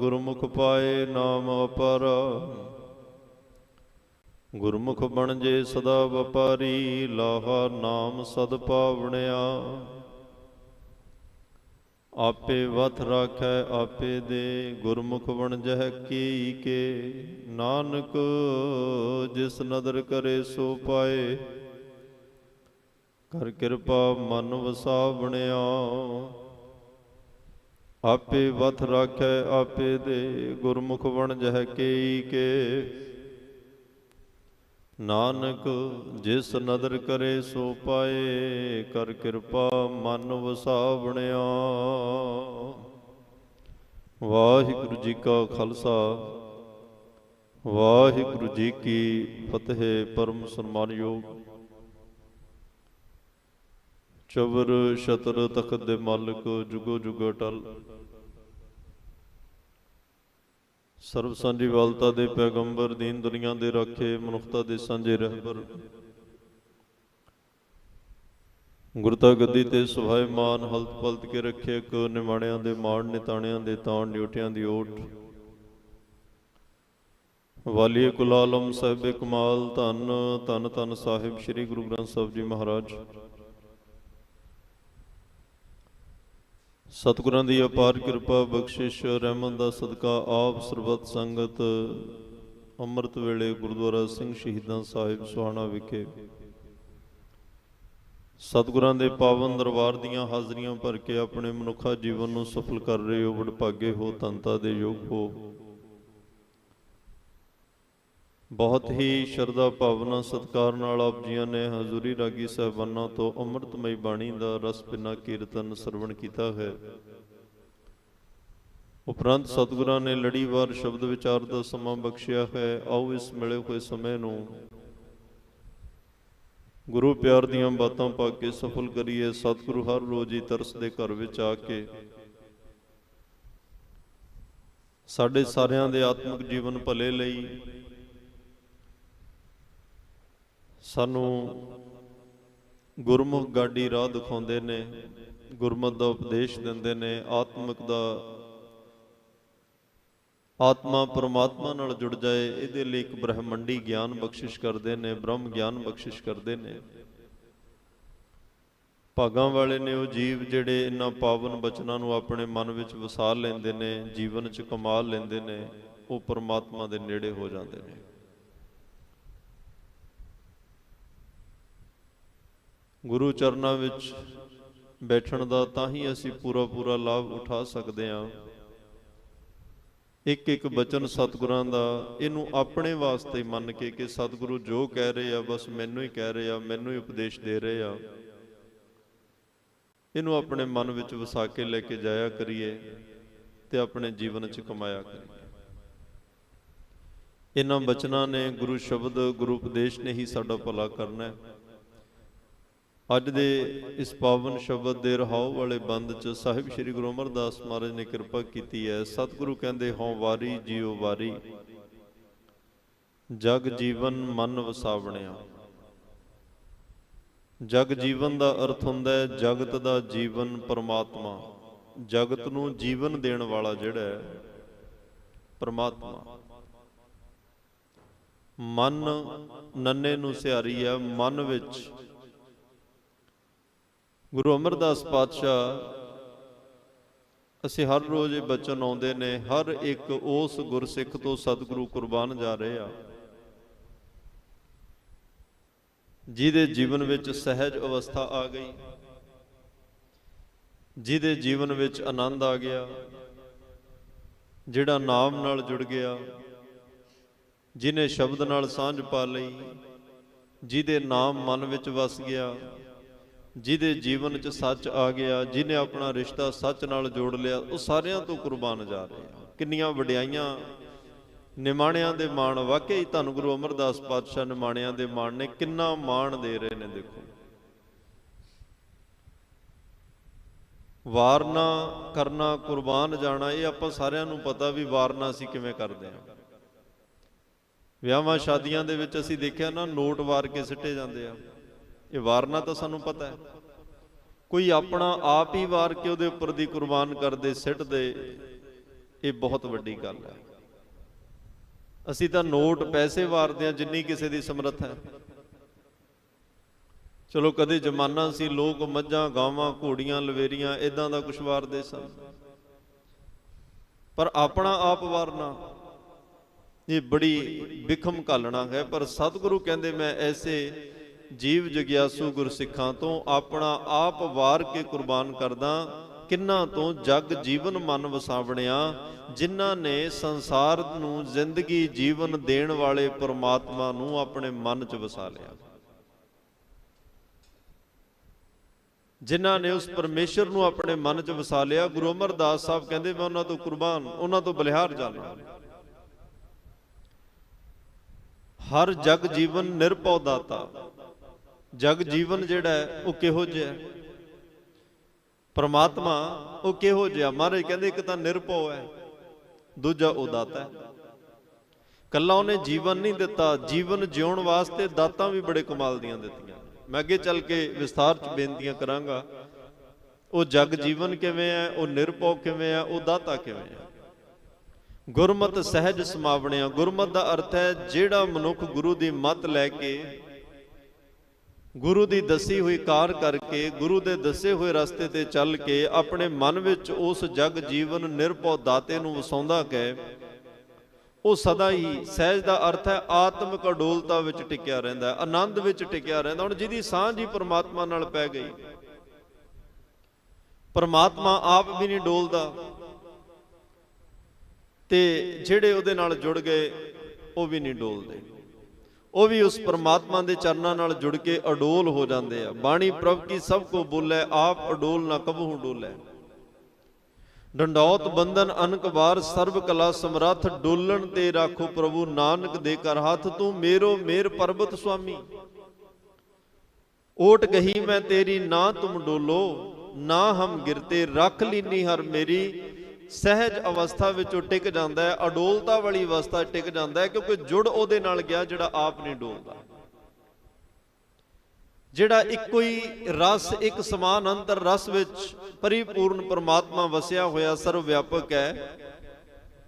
ਗੁਰਮੁਖ ਪਾਏ ਨਾਮ ਅਪਰ। ਗੁਰਮੁਖ ਬਣ ਜੇ ਸਦਾ ਵਪਾਰੀ, ਲਾਹਾ ਨਾਮ ਸਦ ਪਾਵਣਿਆ। ਆਪੇ ਵਥ ਰਾਖੈ, ਆਪੇ ਦੇ ਗੁਰਮੁਖ ਬਣ ਜਹ ਕੀ ਕੇ। ਨਾਨਕ ਜਿਸ ਨਦਰ ਕਰੇ ਸੋ ਪਾਏ। ਕਰ ਕਿਰਪਾ ਮਨ ਵਸਾ ਬਣਿਆ ਆਪੇ ਵਥ ਰਾਖੈ, ਆਪੇ ਦੇ ਗੁਰਮੁਖ ਬਣ ਜਹ ਕੀ ਕੇ। ਨਾਨਕ, ਜਿਸ ਨਦਰ ਕਰੇ ਸੋ ਪਾਏ, ਕਰ ਕਿਰਪਾ ਮਨ ਵਸਾ ਬਣਿਆ ਵਾਹਿਗੁਰੂ ਜੀ ਕਾ ਖਾਲਸਾ, ਵਾਹਿਗੁਰੂ ਜੀ ਕੀ ਫਤਿਹ, ਪਰਮ ਸਨਮਾਨਯੋਗ। ਚਵਰ ਸ਼ਤਰ ਤਖਤ ਦੇ ਮਾਲਕ ਜੁਗੋ ਜੁਗੋ ਟਲ ਸਰਬ ਸਾਂਝੀ ਵਾਲਤਾ ਦੇ ਪੈਗੰਬਰ, ਦੀਨ ਦੁਨੀਆ ਦੇ ਰਾਖੇ, ਮਨੁੱਖਤਾ ਦੇ ਸਾਂਝੇ ਰਹਿਬਰ। ਗੁਰਤਾ ਗੱਦੀ ਤੇ ਸੁਭਾਇਮਾਨ ਹਲਤ ਪਲਤ ਕੇ ਰੱਖੇ ਕੋ ਨਿਮਾਣਿਆਂ ਦੇ ਮਾਣ, ਨਿਤਾਣਿਆਂ ਦੇ ਤਾਣ ਡਿਊਟੀਆਂ ਦੀ ਓਟ। ਵਾਲੀਏ ਕੁਲਾਲਮ ਸਾਹਿਬੇ ਕਮਾਲ ਧੰਨ ਧੰਨ ਧੰਨ ਸਾਹਿਬ, ਸ੍ਰੀ ਗੁਰੂ ਗ੍ਰੰਥ ਸਾਹਿਬ ਜੀ ਮਹਾਰਾਜ। ਸਤਿਗੁਰਾਂ ਦੀ ਅਪਾਰ ਕਿਰਪਾ ਬਖਸ਼ਿਸ਼ ਰਹਿਮਤ ਦਾ ਸਦਕਾ ਆਪ ਸਰਬਤ ਸੰਗਤ ਅੰਮ੍ਰਿਤ ਵੇਲੇ ਗੁਰਦੁਆਰਾ ਸਿੰਘ ਸ਼ਹੀਦਾਂ ਸਾਹਿਬ ਸੁਹਾਣਾ ਵਿਖੇ। ਸਤਿਗੁਰਾਂ ਦੇ ਪਾਵਨ ਦਰਬਾਰ ਦੀਆਂ ਹਾਜ਼ਰੀਆਂ ਭਰ ਕੇ ਆਪਣੇ ਮਨੁੱਖਾ ਜੀਵਨ ਨੂੰ ਸਫਲ ਕਰ ਰਹੇ ਹੋ, ਵਡਭਾਗੇ ਹੋ ਤੰਤਾ ਦੇ ਯੋਗ ਹੋ। ਬਹੁਤ ਹੀ ਸ਼ਰਧਾ ਭਾਵਨਾ ਸਤਕਾਰ ਨਾਲ ਆਪ ਜੀਆਂ ਨੇ ਹਜ਼ੂਰੀ ਰਾਗੀ ਸਾਹਿਬਾਨਾਂ ਤੋਂ ਅੰਮ੍ਰਿਤਮਈ ਬਾਣੀ ਦਾ ਰਸ ਪਿਨਾ ਕੀਰਤਨ ਸਰਵਣ ਕੀਤਾ ਹੈ। ਉਪਰੰਤ ਸਤਿਗੁਰਾਂ ਨੇ ਲੜੀਵਾਰ ਸ਼ਬਦ ਵਿਚਾਰ ਦਾ ਸਮਾਂ ਬਖਸ਼ਿਆ ਹੈ। ਆਓ ਇਸ ਮਿਲੇ ਹੋਏ ਸਮੇਂ ਨੂੰ ਗੁਰੂ ਪਿਆਰ ਦੀਆਂ ਬਾਤਾਂ ਪਾ ਕੇ ਸਫਲ ਕਰੀਏ। ਸਤਿਗੁਰੂ ਹਰ ਰੋਜ਼ ਹੀ ਤਰਸ ਦੇ ਘਰ ਵਿੱਚ ਆ ਕੇ ਸਾਡੇ ਸਾਰਿਆਂ ਦੇ ਆਤਮਿਕ ਜੀਵਨ ਭਲੇ ਲਈ ਸਾਨੂੰ ਗੁਰਮੁਖ ਗਾਡੀ ਰਾਹ ਦਿਖਾਉਂਦੇ ਨੇ, ਗੁਰਮਤ ਦਾ ਉਪਦੇਸ਼ ਦਿੰਦੇ ਨੇ, ਆਤਮਿਕ ਦਾ ਆਤਮਾ ਪਰਮਾਤਮਾ ਨਾਲ ਜੁੜ ਜਾਏ, ਇਹਦੇ ਲਈ ਇੱਕ ਬ੍ਰਹਮੰਡੀ ਗਿਆਨ ਬਖਸ਼ਿਸ਼ ਕਰਦੇ ਨੇ, ਬ੍ਰਹਮ ਗਿਆਨ ਬਖਸ਼ਿਸ਼ ਕਰਦੇ ਨੇ। ਭਾਗਾਂ ਵਾਲੇ ਨੇ ਉਹ ਜੀਵ ਜਿਹੜੇ ਇਹਨਾਂ ਪਾਵਨ ਬਚਨਾਂ ਨੂੰ ਆਪਣੇ ਮਨ ਵਿੱਚ ਵਸਾ ਲੈਂਦੇ ਨੇ, ਜੀਵਨ 'ਚ ਕਮਾਲ ਲੈਂਦੇ ਨੇ, ਉਹ ਪਰਮਾਤਮਾ ਦੇ ਨੇੜੇ ਹੋ ਜਾਂਦੇ ਨੇ। ਗੁਰੂ ਚਰਨਾਂ ਵਿੱਚ ਬੈਠਣ ਦਾ ਤਾਂ ਹੀ ਅਸੀਂ ਪੂਰਾ ਪੂਰਾ ਲਾਭ ਉਠਾ ਸਕਦੇ ਹਾਂ। ਇੱਕ ਇੱਕ ਬਚਨ ਸਤਿਗੁਰਾਂ ਦਾ ਇਹਨੂੰ ਆਪਣੇ ਵਾਸਤੇ ਮੰਨ ਕੇ ਕਿ ਸਤਿਗੁਰੂ ਜੋ ਕਹਿ ਰਹੇ ਆ, ਬਸ ਮੈਨੂੰ ਹੀ ਕਹਿ ਰਹੇ ਆ, ਮੈਨੂੰ ਹੀ ਉਪਦੇਸ਼ ਦੇ ਰਹੇ ਆ। ਇਹਨੂੰ ਆਪਣੇ ਮਨ ਵਿੱਚ ਵਸਾ ਕੇ ਲੈ ਕੇ ਜਾਇਆ ਕਰੀਏ ਤੇ ਆਪਣੇ ਜੀਵਨ 'ਚ ਕਮਾਇਆ ਕਰੀਏ। ਇਹਨਾਂ ਬਚਨਾਂ ਨੇ ਗੁਰੂ ਸ਼ਬਦ, ਗੁਰੂ ਉਪਦੇਸ਼ ਨੇ ਹੀ ਸਾਡਾ ਭਲਾ ਕਰਨਾ ਹੈ। ਅੱਜ ਦੇ ਇਸ ਪਾਵਨ ਸ਼ਬਦ ਦੇ ਰਹਾਉ ਵਾਲੇ ਬੰਦ ਚ ਸਾਹਿਬ ਸ੍ਰੀ ਗੁਰੂ ਅਮਰਦਾਸ ਮਹਾਰਾਜ ਨੇ ਕਿਰਪਾ ਕੀਤੀ ਹੈ। ਸਤਿਗੁਰੂ ਕਹਿੰਦੇ, ਹਉ ਵਾਰੀ, ਜੀਉ ਵਾਰੀ। ਜਗ ਜੀਵਨ ਮਨ ਵਸਾਵਣਿਆ। ਜਗ ਜੀਵਨ ਦਾ ਅਰਥ ਹੁੰਦਾ ਹੈ, ਜਗਤ ਦਾ ਜੀਵਨ ਪਰਮਾਤਮਾ। ਜਗਤ ਨੂੰ ਜੀਵਨ ਦੇਣ ਵਾਲਾ ਜਿਹੜਾ ਹੈ, ਪਰਮਾਤਮਾ। ਮਨ ਨੰਨੇ ਨੂੰ ਸਿਹਾਰੀ ਹੈ, ਮਨ ਵਿੱਚ ਗੁਰੂ ਅਮਰਦਾਸ ਪਾਤਸ਼ਾਹ, ਅਸੀਂ ਹਰ ਰੋਜ਼ ਇਹ ਬਚਨ ਆਉਂਦੇ ਨੇ, ਹਰ ਇੱਕ ਉਸ ਗੁਰਸਿੱਖ ਤੋਂ ਸਤਿਗੁਰੂ ਕੁਰਬਾਨ ਜਾ ਰਹੇ ਆ, ਜਿਹਦੇ ਜੀਵਨ ਵਿੱਚ ਸਹਿਜ ਅਵਸਥਾ ਆ ਗਈ, ਜਿਹਦੇ ਜੀਵਨ ਵਿੱਚ ਆਨੰਦ ਆ ਗਿਆ, ਜਿਹੜਾ ਨਾਮ ਨਾਲ ਜੁੜ ਗਿਆ ਜਿਨੇ ਸ਼ਬਦ ਨਾਲ ਸਾਂਝ ਪਾ ਲਈ, ਜਿਹਦੇ ਨਾਮ ਮਨ ਵਿੱਚ ਵਸ ਗਿਆ ਜਿਹਦੇ ਜੀਵਨ 'ਚ ਸੱਚ ਆ ਗਿਆ, ਜਿਹਨੇ ਆਪਣਾ ਰਿਸ਼ਤਾ ਸੱਚ ਨਾਲ ਜੋੜ ਲਿਆ, ਉਹ ਸਾਰਿਆਂ ਤੋਂ ਕੁਰਬਾਨ ਜਾ ਰਹੇ ਆ। ਕਿੰਨੀਆਂ ਵਡਿਆਈਆਂ ਨਿਮਾਣਿਆਂ ਦੇ ਮਾਣ, ਵਾਕਈ ਧੰਨ ਗੁਰੂ ਅਮਰਦਾਸ ਪਾਤਸ਼ਾਹ ਨਿਮਾਣਿਆਂ ਦੇ ਮਾਣ ਨੇ, ਕਿੰਨਾ ਮਾਣ ਦੇ ਰਹੇ ਨੇ, ਦੇਖੋ। ਵਾਰਨਾ ਕਰਨਾ, ਕੁਰਬਾਨ ਜਾਣਾ, ਇਹ ਆਪਾਂ ਸਾਰਿਆਂ ਨੂੰ ਪਤਾ ਵੀ ਵਾਰਨਾ ਅਸੀਂ ਕਿਵੇਂ ਕਰਦੇ ਹਾਂ ਵਿਆਹਾਂ ਸ਼ਾਦੀਆਂ ਦੇ ਵਿੱਚ ਅਸੀਂ ਦੇਖਿਆ ਨਾ, ਨੋਟ ਵਾਰ ਕੇ ਸਿੱਟੇ ਜਾਂਦੇ ਆ। ਇਹ ਵਾਰਨਾ ਤਾਂ ਸਾਨੂੰ ਪਤਾ ਹੈ। ਕੋਈ ਆਪਣਾ ਆਪ ਹੀ ਵਾਰ ਕੇ ਉਹਦੇ ਉੱਪਰ ਦੀ ਕੁਰਬਾਨ ਕਰਦੇ, ਸਿੱਟਦੇ, ਇਹ ਬਹੁਤ ਵੱਡੀ ਗੱਲ ਹੈ। ਅਸੀਂ ਤਾਂ ਨੋਟ ਪੈਸੇ ਵਾਰਦੇ ਹਾਂ, ਜਿੰਨੀ ਕਿਸੇ ਦੀ ਸਮਰੱਥ ਹੈ। ਚਲੋ ਕਦੇ ਜ਼ਮਾਨਾ ਸੀ, ਲੋਕ ਮੱਝਾਂ, ਗਾਵਾਂ, ਘੋੜੀਆਂ, ਲਵੇਰੀਆਂ ਇਦਾਂ ਦਾ ਕੁਛ ਵਾਰਦੇ ਸਨ। ਪਰ ਆਪਣਾ ਆਪ ਵਾਰਨਾ, ਇਹ ਬੜੀ ਵਿਖਮ ਘਾਲਣਾ ਹੈ। ਪਰ ਸਤਿਗੁਰੂ ਕਹਿੰਦੇ, ਮੈਂ ਐਸੇ ਜੀਵ ਜਗਿਆਸੂ ਗੁਰਸਿੱਖਾਂ ਤੋਂ ਆਪਣਾ ਆਪ ਵਾਰ ਕੇ ਕੁਰਬਾਨ ਕਰਦਾ, ਕਿੰਨਾ ਤੋਂ ਜਗ ਜੀਵਨ ਮਨ ਵਸਾਵਣਿਆ, ਜਿਨ੍ਹਾਂ ਨੇ ਸੰਸਾਰ ਨੂੰ ਜ਼ਿੰਦਗੀ ਜੀਵਨ ਦੇਣ ਵਾਲੇ ਪ੍ਰਮਾਤਮਾ ਨੂੰ ਆਪਣੇ ਮਨ 'ਚ ਵਸਾ ਲਿਆ। ਜਿਨ੍ਹਾਂ ਨੇ ਉਸ ਪਰਮੇਸ਼ਰ ਨੂੰ ਆਪਣੇ ਮਨ 'ਚ ਵਸਾ ਲਿਆ, ਗੁਰੂ ਅਮਰਦਾਸ ਸਾਹਿਬ ਕਹਿੰਦੇ, ਮੈਂ ਉਹਨਾਂ ਤੋਂ ਕੁਰਬਾਨ, ਉਹਨਾਂ ਤੋਂ ਬਲਿਹਾਰ ਜਾਣਾ ਹਰ ਜਗ ਜੀਵਨ ਨਿਰਭਉ ਦਾਤਾ ਜਗ ਜੀਵਨ ਜਿਹੜਾ ਹੈ, ਉਹ ਕਿਹੋ ਜਿਹਾ ਪਰਮਾਤਮਾ, ਉਹ ਕਿਹੋ ਜਿਹਾ? ਮਹਾਰਾਜ ਕਹਿੰਦੇ ਇੱਕ ਤਾਂ ਨਿਰਭਉ ਹੈ, ਦੂਜਾ ਉਹ ਦਾਤਾ ਹੈ। ਕੱਲਾ ਉਹਨੇ ਜੀਵਨ ਨਹੀਂ ਦਿੱਤਾ, ਜੀਵਨ ਜਿਉਣ ਵਾਸਤੇ ਦਾਤਾਂ ਵੀ ਬੜੇ ਕਮਾਲ ਦੀਆਂ ਦਿੱਤੀਆਂ। ਮੈਂ ਅੱਗੇ ਚੱਲ ਕੇ ਵਿਸਥਾਰ ਚ ਬੇਨਤੀਆਂ ਕਰਾਂਗਾ, ਉਹ ਜਗ ਜੀਵਨ ਕਿਵੇਂ ਹੈ, ਉਹ ਨਿਰਭਉ ਕਿਵੇਂ ਹੈ, ਉਹ ਦਾਤਾ ਕਿਵੇਂ ਹੈ? ਗੁਰਮਤ ਸਹਿਜ ਸਮਾਵਣਿਆ, ਗੁਰਮਤ ਦਾ ਅਰਥ ਹੈ ਜਿਹੜਾ ਮਨੁੱਖ ਗੁਰੂ ਦੀ ਮੱਤ ਲੈ ਕੇ ਗੁਰੂ ਦੀ ਦੱਸੀ ਹੋਈ ਕਾਰ ਕਰਕੇ ਗੁਰੂ ਦੇ ਦੱਸੇ ਹੋਏ ਰਸਤੇ ਤੇ ਚੱਲ ਕੇ ਆਪਣੇ ਮਨ ਵਿੱਚ ਉਸ ਜਗ ਜੀਵਨ ਨਿਰਭਉ ਦਾਤੇ ਨੂੰ ਵਸਾਉਂਦਾ ਕਹੇ ਉਹ ਸਦਾ ਹੀ ਸਹਿਜ ਦਾ ਅਰਥ ਹੈ ਆਤਮਿਕ ਅਡੋਲਤਾ ਵਿੱਚ ਟਿਕਿਆ ਰਹਿੰਦਾ ਹੈ, ਆਨੰਦ ਵਿੱਚ ਟਿਕਿਆ ਰਹਿੰਦਾ ਹੁਣ ਜਿਹਦੀ ਸਾਂਝ ਹੀ ਪਰਮਾਤਮਾ ਨਾਲ ਪੈ ਗਈ। ਪਰਮਾਤਮਾ ਆਪ ਵੀ ਨਹੀਂ ਡੋਲਦਾ। ਤੇ ਜਿਹੜੇ ਉਹਦੇ ਨਾਲ ਜੁੜ ਗਏ, ਉਹ ਵੀ ਨਹੀਂ ਡੋਲਦੇ। ਉਹ ਵੀ ਉਸ ਪਰਮਾਤਮਾ ਦੇ ਚਰਨਾਂ ਨਾਲ ਜੁੜ ਕੇ ਅਡੋਲ ਹੋ ਜਾਂਦੇ ਆ। ਬਾਣੀ ਪ੍ਰਭ ਕੀ ਸਭ ਕੋ ਬੋਲੇ, ਆਪ ਅਡੋਲ ਨਾ ਕਬਹੂ ਡੋਲੇ। ਡੰਡੌਤ ਬੰਧਨ ਅਨਕ ਵਾਰ ਸਰਬ ਕਲਾ ਸਮਰੱਥ ਡੋਲਣ ਤੇ ਰਾਖੋ ਪ੍ਰਭੂ ਨਾਨਕ ਦੇ ਕਰ ਹੱਥ ਤੂੰ ਮੇਰੋ ਮੇਰ ਪਰਬਤ ਸੁਆਮੀ। ਓਟ ਕਹੀ ਮੈਂ ਤੇਰੀ, ਨਾ ਤੁਮ ਡੋਲੋ, ਨਾ ਹਮ ਗਿਰਤੇ, ਰੱਖ ਲੀਨੀ ਹਰ ਮੇਰੀ। ਸਹਿਜ ਅਵਸਥਾ ਵਿੱਚੋਂ ਟਿਕ ਜਾਂਦਾ ਹੈ, ਅਡੋਲਤਾ ਵਾਲੀ ਅਵਸਥਾ 'ਚ ਟਿਕ ਜਾਂਦਾ ਹੈ, ਕਿਉਂਕਿ ਜੁੜ ਉਹਦੇ ਨਾਲ ਗਿਆ ਜਿਹੜਾ ਆਪ ਨਹੀਂ ਡੋਲਦਾ ਜਿਹੜਾ ਇੱਕੋ ਹੀ ਰਸ, ਇੱਕ ਸਮਾਨ ਅੰਤਰ ਰਸ ਵਿੱਚ ਪਰਿਪੂਰਨ ਪਰਮਾਤਮਾ ਵਸਿਆ ਹੋਇਆ ਸਰਵ ਵਿਆਪਕ ਹੈ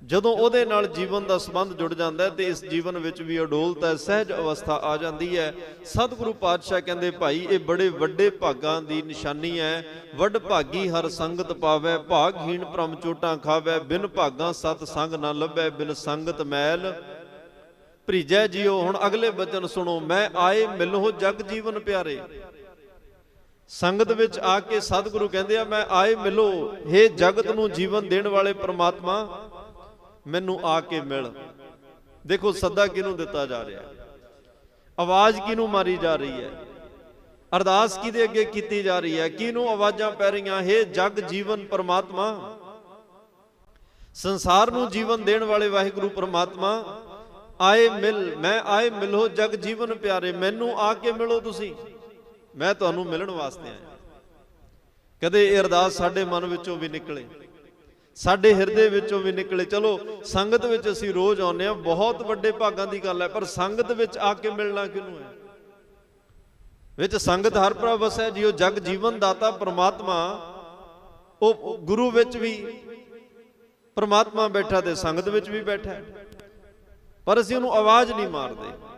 ਜਦੋਂ ਉਹਦੇ ਨਾਲ ਜੀਵਨ ਦਾ ਸੰਬੰਧ ਜੁੜ ਜਾਂਦਾ ਹੈ ਤੇ ਇਸ ਜੀਵਨ ਵਿੱਚ ਵੀ ਅਡੋਲਤਾ, ਸਹਿਜ ਅਵਸਥਾ ਆ ਜਾਂਦੀ ਹੈ। ਸਤਿਗੁਰੂ ਪਾਤਸ਼ਾਹ ਕਹਿੰਦੇ, ਭਾਈ, ਇਹ ਬੜੇ ਵੱਡੇ ਭਾਗਾਂ ਦੀ ਨਿਸ਼ਾਨੀ ਹੈ। ਵੱਡ ਭਾਗੀ ਹਰ ਸੰਗਤ ਪਾਵੇ, ਭਾਗਹੀਣ ਭ੍ਰਮ ਚੋਟਾਂ ਖਾਵੇ। ਬਿਨ ਭਾਗਾਂ ਸਤ ਸੰਗ ਨਾ ਲੱਭੈ, ਬਿਨ ਸੰਗਤ ਮੈਲ ਭਰੀਜੈ ਜੀਓ। ਹੁਣ ਅਗਲੇ ਬਚਨ ਸੁਣੋ, ਮੈਂ ਆਏ ਮਿਲੋ ਜਗ ਜੀਵਨ ਪਿਆਰੇ। ਸੰਗਤ ਵਿੱਚ ਆ ਕੇ ਸਤਿਗੁਰੂ ਕਹਿੰਦੇ ਆ, ਮੈਂ ਆਏ ਮਿਲੋ हे ਜਗਤ ਨੂੰ ਜੀਵਨ ਦੇਣ ਵਾਲੇ ਪ੍ਰਮਾਤਮਾ ਮੈਨੂੰ ਆ ਕੇ ਮਿਲ। ਦੇਖੋ, ਸੱਦਾ ਕਿਹਨੂੰ ਦਿੱਤਾ ਜਾ ਰਿਹਾ ਹੈ? ਆਵਾਜ਼ ਕਿਹਨੂੰ ਮਾਰੀ ਜਾ ਰਹੀ ਹੈ? ਅਰਦਾਸ ਕਿਹਦੇ ਅੱਗੇ ਕੀਤੀ ਜਾ ਰਹੀ ਹੈ? ਕਿਹਨੂੰ ਆਵਾਜ਼ਾਂ ਪੈ ਰਹੀਆਂ? ਹੈ ਜਗ ਜੀਵਨ ਪਰਮਾਤਮਾ। ਸੰਸਾਰ ਨੂੰ ਜੀਵਨ ਦੇਣ ਵਾਲੇ ਵਾਹਿਗੁਰੂ ਪਰਮਾਤਮਾ, ਆਏ ਮਿਲ, ਮੈਂ ਆਏ ਮਿਲੋ ਜਗ ਜੀਵਨ ਪਿਆਰੇ, ਮੈਨੂੰ ਆ ਕੇ ਮਿਲੋ ਤੁਸੀਂ। ਮੈਂ ਤੁਹਾਨੂੰ ਮਿਲਣ ਵਾਸਤੇ ਆਇਆ। ਕਦੇ ਇਹ ਅਰਦਾਸ ਸਾਡੇ ਮਨ ਵਿੱਚੋਂ ਵੀ ਨਿਕਲੇ। ਸਾਡੇ ਹਿਰਦੇ ਵਿੱਚੋਂ ਵੀ ਨਿਕਲੇ। ਚਲੋ, ਸੰਗਤ ਵਿੱਚ ਅਸੀਂ ਰੋਜ਼ ਆਉਂਦੇ ਆ ਬਹੁਤ ਵੱਡੇ ਭਾਗਾਂ ਦੀ ਗੱਲ ਹੈ, ਪਰ ਸੰਗਤ ਵਿੱਚ ਆ ਕੇ ਮਿਲਣਾ ਕਿਹਨੂੰ ਹੈ? ਵਿੱਚ ਸੰਗਤ ਹਰ ਪ੍ਰਭ ਵਸੈ ਜਿਉ ਜਗ ਜੀਵਨ ਦਾਤਾ ਪ੍ਰਮਾਤਮਾ। ਉਹ ਗੁਰੂ ਵਿੱਚ ਵੀ ਪ੍ਰਮਾਤਮਾ ਬੈਠਾ ਤੇ ਸੰਗਤ ਵਿੱਚ ਵੀ ਬੈਠਾ। ਪਰ ਅਸੀਂ ਉਹਨੂੰ ਆਵਾਜ਼ ਨਹੀਂ ਮਾਰਦੇ।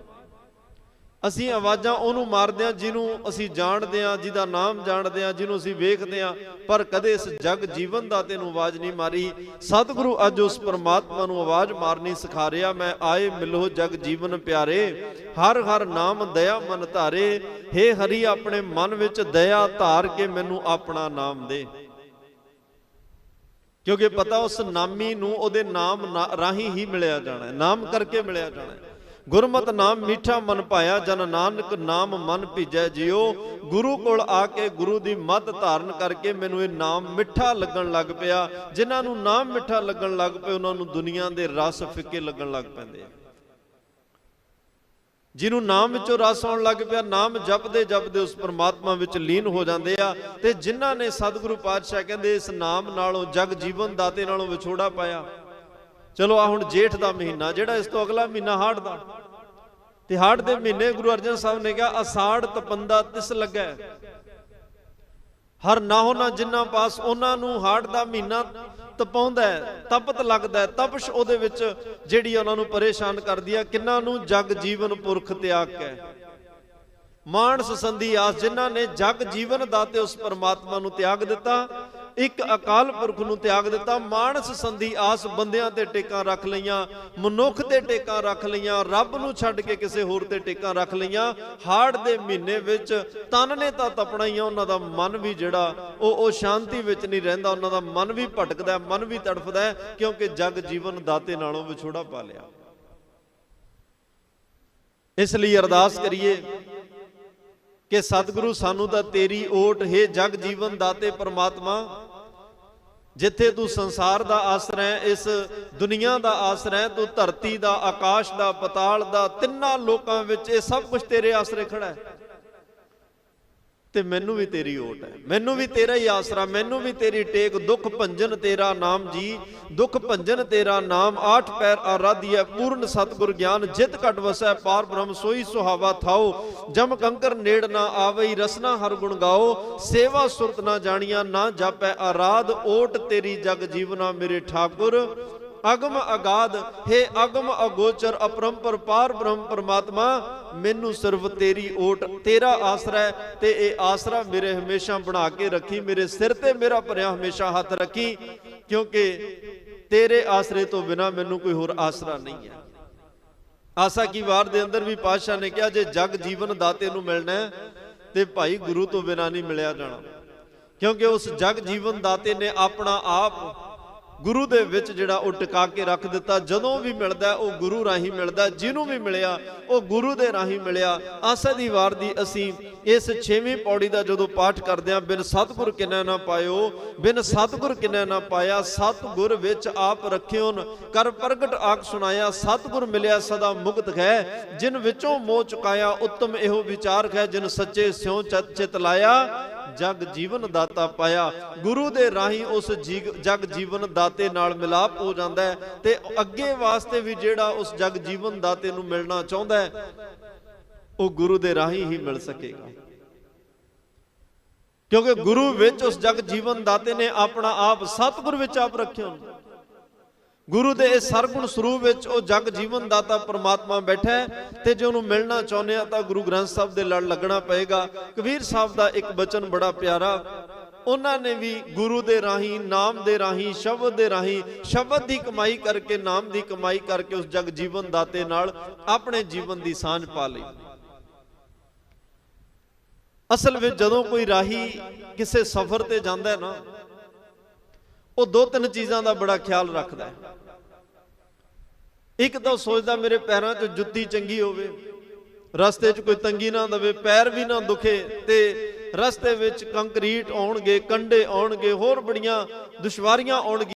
ਅਸੀਂ ਆਵਾਜ਼ਾਂ ਉਹਨੂੰ ਮਾਰਦੇ ਆ ਜਿਹਨੂੰ ਅਸੀਂ ਜਾਣਦੇ ਆ ਜਿਹਦਾ ਨਾਮ ਜਾਣਦੇ ਆ ਜਿਹਨੂੰ ਅਸੀਂ ਵੇਖਦੇ ਆ ਪਰ ਕਦੇ ਇਸ ਜਗ ਜੀਵਨ ਦਾ ਤੈਨੂੰ ਆਵਾਜ਼ ਨਹੀਂ ਮਾਰੀ। ਸਤਿਗੁਰੂ ਅੱਜ ਉਸ ਪਰਮਾਤਮਾ ਨੂੰ ਆਵਾਜ਼ ਮਾਰਨੀ ਸਿਖਾ ਰਿਹਾ, ਮੈਂ ਆਏ ਮਿਲੋ ਜਗ ਜੀਵਨ ਪਿਆਰੇ, ਹਰ ਹਰ ਨਾਮ ਦਇਆ ਮਨ ਧਾਰੇ हे ਹਰੀ ਆਪਣੇ ਮਨ ਵਿੱਚ ਦਇਆ ਧਾਰ ਕੇ ਮੈਨੂੰ ਆਪਣਾ ਨਾਮ ਦੇ। ਕਿਉਂਕਿ ਪਤਾ ਉਸ ਨਾਮੀ ਨੂੰ ਉਹਦੇ ਨਾਮ ਨਾ- ਰਾਹੀਂ ਹੀ ਮਿਲਿਆ ਜਾਣਾ ਹੈ, ਨਾਮ ਕਰਕੇ ਮਿਲਿਆ ਜਾਣਾ ਹੈ। ਗੁਰਮਤ ਨਾਮ ਮਿੱਠਾ ਮਨ ਪਾਇਆ ਜਨ ਨਾਨਕ ਨਾਮ ਮਨ ਭੀਜੈ ਜਿਉ। ਗੁਰੂ ਕੋਲ ਆ ਕੇ ਗੁਰੂ ਦੀ ਮੱਤ ਧਾਰਨ ਕਰਕੇ ਮੈਨੂੰ ਇਹ ਨਾਮ ਮਿੱਠਾ ਲੱਗਣ ਲੱਗ ਪਿਆ। ਜਿਨ੍ਹਾਂ ਨੂੰ ਨਾਮ ਮਿੱਠਾ ਲੱਗਣ ਲੱਗ ਪਏ, ਉਹਨਾਂ ਨੂੰ ਦੁਨੀਆ ਦੇ ਰਸ ਫਿੱਕੇ ਲੱਗਣ ਲੱਗ ਪੈਂਦੇ ਆ। ਜਿਹਨੂੰ ਨਾਮ ਵਿੱਚੋਂ ਰਸ ਆਉਣ ਲੱਗ ਪਿਆ, ਨਾਮ ਜਪਦੇ ਜਪਦੇ ਉਸ ਪਰਮਾਤਮਾ ਵਿੱਚ ਲੀਨ ਹੋ ਜਾਂਦੇ ਆ। ਤੇ ਜਿਨ੍ਹਾਂ ਨੇ ਸਤਿਗੁਰੂ ਪਾਤਸ਼ਾਹ ਕਹਿੰਦੇ, ਇਸ ਨਾਮ ਨਾਲੋਂ ਜਗ ਜੀਵਨ ਦਾਤੇ ਨਾਲੋਂ ਵਿਛੋੜਾ ਪਾਇਆ। ਚਲੋ ਆ ਹੁਣ ਜੇਠ ਦਾ ਮਹੀਨਾ, ਜਿਹੜਾ ਇਸ ਤੋਂ ਅਗਲਾ ਮਹੀਨਾ ਹਾੜ ਦਾ। ਤੇ ਹਾੜ ਦੇ ਮਹੀਨੇ ਗੁਰੂ ਅਰਜਨ ਸਾਹਿਬ ਨੇ ਕਿਹਾ, ਅਸਾੜ ਤਪੰਦਾ ਤਿਸ ਲੱਗੈ। ਹਰ ਨਾਹੋ ਨਾ ਜਿੰਨਾ ਪਾਸ, ਉਹਨਾਂ ਨੂੰ ਹਾੜ ਦਾ ਮਹੀਨਾ ਤਪਾਉਂਦਾ ਤਪਤ ਲੱਗਦਾ ਤਪਸ਼ ਉਹਦੇ ਵਿੱਚ ਜਿਹੜੀ ਉਹਨਾਂ ਨੂੰ ਪਰੇਸ਼ਾਨ ਕਰਦੀ ਹੈ ਕਿੰਨਾਂ ਨੂੰ ਜਗ ਜੀਵਨ ਪੁਰਖ ਤਿਆਗ ਕੇ। ਮਾਨਸ ਸੰਧੀ ਆਸ, ਜਿਨ੍ਹਾਂ ਨੇ ਜਗ ਜੀਵਨ ਦਾ ਤੇ ਉਸ ਪਰਮਾਤਮਾ ਨੂੰ ਤਿਆਗ ਦਿੱਤਾ ਇੱਕ ਅਕਾਲ ਪੁਰਖ ਨੂੰ ਤਿਆਗ ਦਿੱਤਾ, ਮਾਨਸ ਸੰਧੀ ਆਸ ਬੰਦਿਆਂ ਤੇ ਟੇਕਾਂ ਰੱਖ ਲਈਆਂ, ਮਨੁੱਖ ਤੇ ਟੇਕਾਂ ਰੱਖ ਲਈਆਂ, ਰੱਬ ਨੂੰ ਛੱਡ ਕੇ ਕਿਸੇ ਹੋਰ ਤੇ ਟੇਕਾਂ ਰੱਖ ਲਈਆਂ, ਹਾੜ ਦੇ ਮਹੀਨੇ ਵਿੱਚ ਤਨ ਨੇ ਤਾਂ ਤਪਣਾ ਹੀ ਆ ਉਹਨਾਂ ਦਾ ਮਨ ਵੀ ਜਿਹੜਾ, ਉਹ ਉਹ ਸ਼ਾਂਤੀ ਵਿੱਚ ਨਹੀਂ ਰਹਿੰਦਾ, ਉਹਨਾਂ ਦਾ ਮਨ ਵੀ ਭਟਕਦਾ ਮਨ ਵੀ ਤੜਫਦਾ ਕਿਉਂਕਿ ਜਗ ਜੀਵਨ ਦਾਤੇ ਨਾਲੋਂ ਵਿਛੋੜਾ ਪਾ ਲਿਆ। ਇਸ ਲਈ ਅਰਦਾਸ ਕਰੀਏ ਕਿ ਸਤਿਗੁਰੂ ਸਾਨੂੰ ਤਾਂ ਤੇਰੀ ਓਟ, ਹੈ ਜਗ ਜੀਵਨ ਦਾਤੇ ਪ੍ਰਮਾਤਮਾ, ਜਿੱਥੇ ਤੂੰ ਸੰਸਾਰ ਦਾ ਆਸਰਾ ਹੈ, ਇਸ ਦੁਨੀਆ ਦਾ ਆਸਰਾ ਹੈ, ਤੂੰ ਧਰਤੀ ਦਾ, ਆਕਾਸ਼ ਦਾ, ਪਤਾਲ ਦਾ, ਤਿੰਨਾਂ ਲੋਕਾਂ ਵਿੱਚ ਇਹ ਸਭ ਕੁਝ ਤੇਰੇ ਆਸਰੇ ਖੜਾ ਹੈ। ਤੇ ਮੈਨੂੰ ਵੀ ਤੇਰੀ ਓਟ ਹੈ। ਮੈਨੂੰ ਵੀ ਤੇਰਾ ਹੀ ਆਸਰਾ, ਮੈਨੂੰ ਵੀ ਤੇਰੀ ਟੇਕ। ਦੁੱਖ ਭੰਜਨ ਤੇਰਾ ਨਾਮ ਜੀ, ਦੁੱਖ ਭੰਜਨ ਤੇਰਾ ਨਾਮ। ਆਠ ਪੈਰ ਆਰਾਧੀਐ ਪੂਰਨ ਸਤਗੁਰ ਗਿਆਨ। ਜਿਤ ਘਟ ਵਸੈ, ਪਾਰ ਬ੍ਰਹਮ ਸੋਈ ਸੁਹਾਵਾ ਥਾਓ। ਜਮ ਕੰਕਰ ਨੇੜ ਨਾ ਆਵਈ, ਰਸਨਾ ਹਰ ਗੁਣ ਗਾਓ। ਸੇਵਾ ਸੁਰਤ ਨਾ ਜਾਣੀਆਂ, ਨਾ ਜਾਪੈ ਆਰਾਧ। ਓਟ ਤੇਰੀ ਜਗ ਜੀਵਨਾ ਮੇਰੇ ਠਾਕੁਰ। ਅਗਮ ਅਗਾਦ, ਹੈ ਅਗਮ ਅਗੋਚਰ ਅਪਰੰਪਰ ਪਾਰ ਬ੍ਰਹਮ ਪਰਮਾਤਮਾ, ਮੈਨੂੰ ਸਿਰਫ ਤੇਰੀ ਓਟ, ਤੇਰਾ ਆਸਰਾ ਤੇ ਇਹ ਆਸਰਾ ਮੇਰੇ ਹਮੇਸ਼ਾ ਬਣਾ ਕੇ ਰੱਖੀ, ਮੇਰੇ ਸਿਰ ਤੇ ਮੇਰਾ ਭਰਿਆ ਹਮੇਸ਼ਾ ਹੱਥ ਰੱਖੀ, ਕਿਉਂਕਿ ਤੇਰੇ ਆਸਰੇ ਤੋਂ ਬਿਨਾ ਮੈਨੂੰ ਕੋਈ ਹੋਰ ਆਸਰਾ ਨਹੀਂ ਹੈ। ਆਸਾ ਕੀ ਵਾਰ ਦੇ ਅੰਦਰ ਵੀ ਪਾਤਸ਼ਾਹ ਨੇ ਕਿਹਾ, ਜੇ ਜਗ ਜੀਵਨ ਦਾਤੇ ਨੂੰ ਮਿਲਣਾ ਤੇ ਭਾਈ ਗੁਰੂ ਤੋਂ ਬਿਨਾ ਨਹੀਂ ਮਿਲਿਆ ਜਾਣਾ। ਕਿਉਂਕਿ ਉਸ ਜਗ ਜੀਵਨ ਦਾਤੇ ਨੇ ਆਪਣਾ ਆਪ ਗੁਰੂ ਦੇ ਵਿੱਚ ਜਿਹੜਾ ਉਹ ਟਿਕਾ ਕੇ ਰੱਖ ਦਿੱਤਾ, ਜਦੋਂ ਵੀ ਮਿਲਦਾ ਉਹ ਗੁਰੂ ਰਾਹੀਂ ਮਿਲਦਾ, ਜਿਹਨੂੰ ਵੀ ਮਿਲਿਆ ਉਹ ਗੁਰੂ ਦੇ ਰਾਹੀਂ ਮਿਲਿਆ। ਆਸਾ ਦੀ ਵਾਰ ਦੀ ਅਸੀਂ ਇਸ 6ਵੀਂ ਪੌੜੀ ਦਾ ਜਦੋਂ ਪਾਠ ਕਰਦੇ ਹਾਂ, ਬਿਨ ਸਤਿਗੁਰ ਕਿਨੈ ਨਾ ਪਾਇਓ, ਬਿਨ ਸਤਿਗੁਰ ਕਿਨੈ ਨਾ ਪਾਇਆ, ਸਤਿਗੁਰ ਵਿੱਚ ਆਪ ਰਖਿਓਨ ਕਰ ਪ੍ਰਗਟ ਆਖ ਸੁਣਾਇਆ, ਸਤਿਗੁਰ ਮਿਲਿਆ ਸਦਾ ਮੁਕਤ ਹੈ ਜਿਨ ਵਿੱਚੋਂ ਮੋਹ ਚੁਕਾਇਆ, ਉੱਤਮ ਇਹੋ ਵਿਚਾਰ ਹੈ ਜਿਨ ਸੱਚੇ ਸਿਉ ਚਤ ਚਿਤ ਲਾਇਆ। ਜਗ ਜੀਵਨ ਦਾਤਾ ਪਾਇਆ। ਗੁਰੂ ਦੇ ਰਾਹੀਂ ਉਸ ਜਗ ਜੀਵਨ ਦਾਤੇ ਨਾਲ ਮਿਲਾਪ ਹੋ ਜਾਂਦਾ ਹੈ ਤੇ ਅੱਗੇ ਵਾਸਤੇ ਵੀ ਜਿਹੜਾ ਉਸ ਜਗ ਜੀਵਨ ਦਾਤੇ ਨੂੰ ਮਿਲਣਾ ਚਾਹੁੰਦਾ ਹੈ, ਉਹ ਗੁਰੂ ਦੇ ਰਾਹੀਂ ਹੀ ਮਿਲ ਸਕੇਗਾ। ਕਿਉਂਕਿ ਗੁਰੂ ਵਿੱਚ ਉਸ ਜਗ ਜੀਵਨ ਦਾਤੇ ਨੇ ਆਪਣਾ ਆਪ ਸਤਿਗੁਰ ਵਿੱਚ ਆਪ ਰੱਖਿਆ ਹੁੰਦਾ ਗੁਰੂ ਦੇ ਇਸ ਸਰਗੁਣ ਸਰੂਪ ਵਿੱਚ ਉਹ ਜਗ ਜੀਵਨ ਦਾਤਾ ਪਰਮਾਤਮਾ ਬੈਠਾ ਹੈ ਤੇ ਜੇ ਉਹਨੂੰ ਮਿਲਣਾ ਚਾਹੁੰਦੇ ਆ ਤਾਂ ਗੁਰੂ ਗ੍ਰੰਥ ਸਾਹਿਬ ਦੇ ਲੜ ਲੱਗਣਾ ਪਏਗਾ। ਕਬੀਰ ਸਾਹਿਬ ਦਾ ਇੱਕ ਬਚਨ ਬੜਾ ਪਿਆਰਾ, ਉਹਨਾਂ ਨੇ ਵੀ ਗੁਰੂ ਦੇ ਰਾਹੀਂ, ਨਾਮ ਦੇ ਰਾਹੀਂ, ਸ਼ਬਦ ਦੇ ਰਾਹੀਂ, ਸ਼ਬਦ ਦੀ ਕਮਾਈ ਕਰਕੇ, ਨਾਮ ਦੀ ਕਮਾਈ ਕਰਕੇ ਉਸ ਜਗ ਜੀਵਨ ਦਾਤੇ ਨਾਲ ਆਪਣੇ ਜੀਵਨ ਦੀ ਸਾਂਝ ਪਾ ਲਈ। ਅਸਲ ਵਿੱਚ ਜਦੋਂ ਕੋਈ ਰਾਹੀ ਕਿਸੇ ਸਫ਼ਰ ਤੇ ਜਾਂਦਾ ਹੈ ਨਾ ਉਹ ਦੋ ਤਿੰਨ ਚੀਜ਼ਾਂ ਦਾ ਬੜਾ ਖਿਆਲ ਰੱਖਦਾ ਹੈ। ਇੱਕ ਤਾਂ ਉਹ ਸੋਚਦਾ, ਮੇਰੇ ਪੈਰਾਂ 'ਚ ਜੁੱਤੀ ਚੰਗੀ ਹੋਵੇ, ਰਸਤੇ 'ਚ ਕੋਈ ਤੰਗੀ ਨਾ ਦਵੇ, ਪੈਰ ਵੀ ਨਾ ਦੁਖੇ ਤੇ ਰਸਤੇ ਵਿੱਚ ਕੰਕਰੀਟ ਆਉਣਗੇ ਕੰਡੇ ਆਉਣਗੇ, ਹੋਰ ਬੜੀਆਂ ਦੁਸ਼ਵਾਰੀਆਂ ਆਉਣਗੀਆਂ।